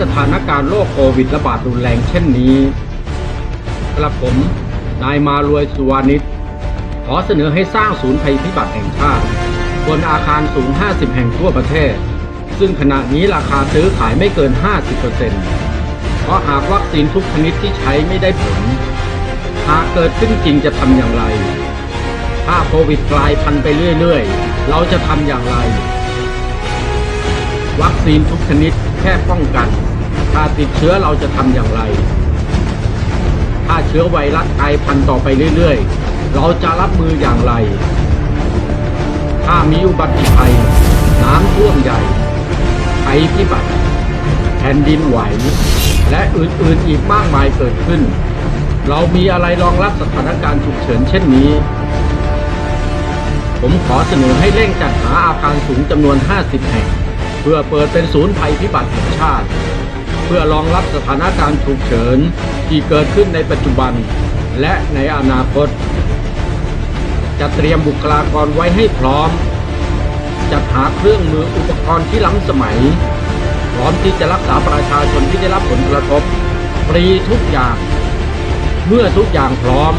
สถานการณ์โรคโควิดระบาดรุนแรงเช่นนี้กระผมนายมารวยสุวานิชขอเสนอให้สร้างศูนย์ภัยพิบัติแห่งชาติ บนอาคารสูง 50 แห่งทั่วประเทศ ซึ่งขณะนี้ราคาซื้อขายไม่เกิน 50%เพราะหากวัคซีนทุกชนิดที่ใช้ไม่ได้ผล หากเกิดขึ้นจริงจะทำอย่างไร ถ้าโควิดกลายพันธุ์ไปเรื่อย ๆ เราจะทำอย่างไร วัคซีนทุกชนิดแค่ป้องกัน ถ้าติดเชื้อเราจะทำอย่างไร ถ้าเชื้อไวรัสกลายพันธุ์ต่อไปเรื่อยๆ เราจะรับมืออย่างไร ถ้ามีอุบัติภัย น้ำท่วมใหญ่ภัยพิบัติแผ่นดินไหว และอื่นๆอีกมากมายเกิดขึ้น เรามีอะไรรองรับสถานการณ์ฉุกเฉินเช่นนี้ ผมขอเสนอให้เร่งจัดหาอาคารสูงจำนวน 50 แห่ง เพื่อเปิดเป็นศูนย์ภัยพิบัติแห่งชาติ เพื่อรองรับสถานการณ์ฉุกเฉินที่เกิดขึ้นในปัจจุบัน และในอนาคต จะเตรียมบุคลากรไว้ให้พร้อม จัดหาเครื่องมืออุปกรณ์ที่ล้ำสมัย พร้อมที่จะรักษาประชาชนที่ได้รับผลกระทบฟรีทุกอย่าง เมื่อทุกอย่างพร้อม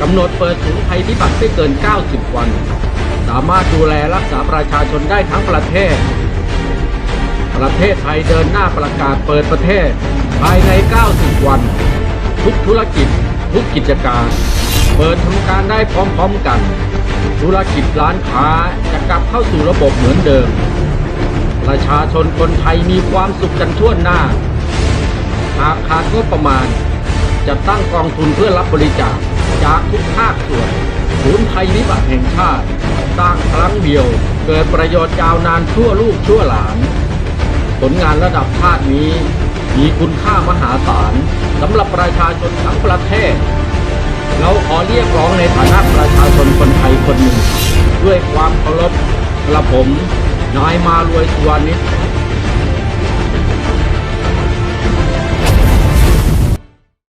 กำหนดเปิดศูนย์ภัยพิบัติไม่เกิน 90 วัน สามารถดูแลรักษาประชาชนได้ทั้งประเทศ ประเทศไทยเดินหน้าประกาศเปิดประเทศ ภายใน 90 วัน ทุกธุรกิจ ทุกกิจการ เปิดทำการได้พร้อมๆกัน ธุรกิจร้านค้าจะกลับเข้าสู่ระบบเหมือนเดิม ประชาชนคนไทยมีความสุขกันทั่วหน้า หากขาดงบประมาณ จะตั้งกองทุนเพื่อรับบริจาคจากทุกภาคส่วนศูนย์ภัยพิบัติแห่งชาติสร้างครั้งเดียว เกิดประโยชน์ยาวนานชั่วลูกชั่วหลาน ลงานระดับชาตินี้ มีคุณค่ามหาศาลสำหรับประชาชนทั้งประเทศ เราขอเรียกร้องในฐานะประชาชนคนไทยคนหนึ่ง ด้วยความเคารพกระผม นายมารวยสุวรรณิช